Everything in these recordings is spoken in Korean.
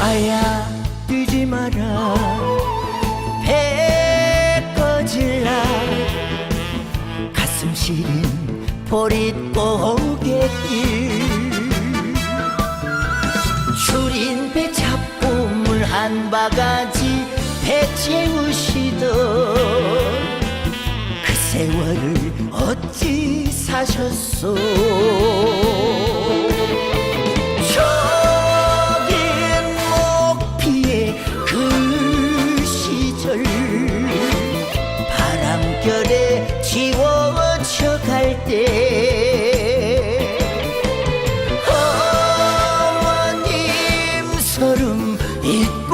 아야 뛰지 마라. 배 꺼질라. 가슴 시린 보릿고개길. 줄인 배 잡고 물 한 바가지 배 채우시던 그 세월을 어찌 사셨소 서름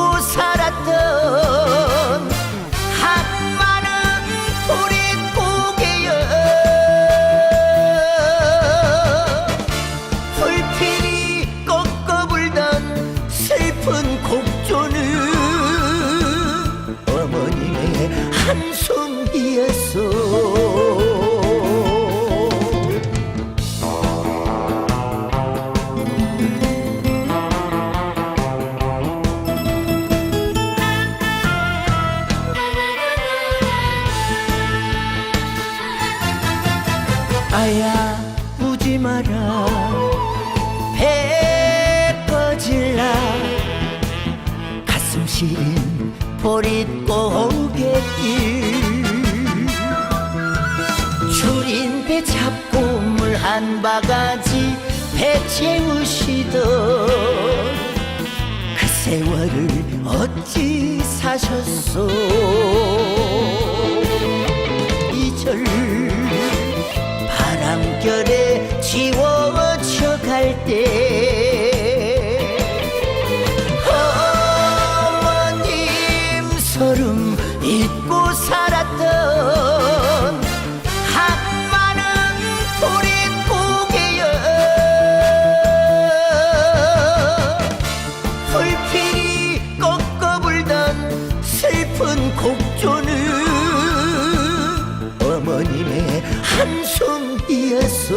아야 우지 마라. 배 꺼질라. 가슴 시린 보릿고개길 줄인 배 잡고 물 한 바가지 배 채우시던 그 세월을 어찌 사셨소 바람결에 지워져 갈때. 어머님 서름 잊고 살 한숨이었어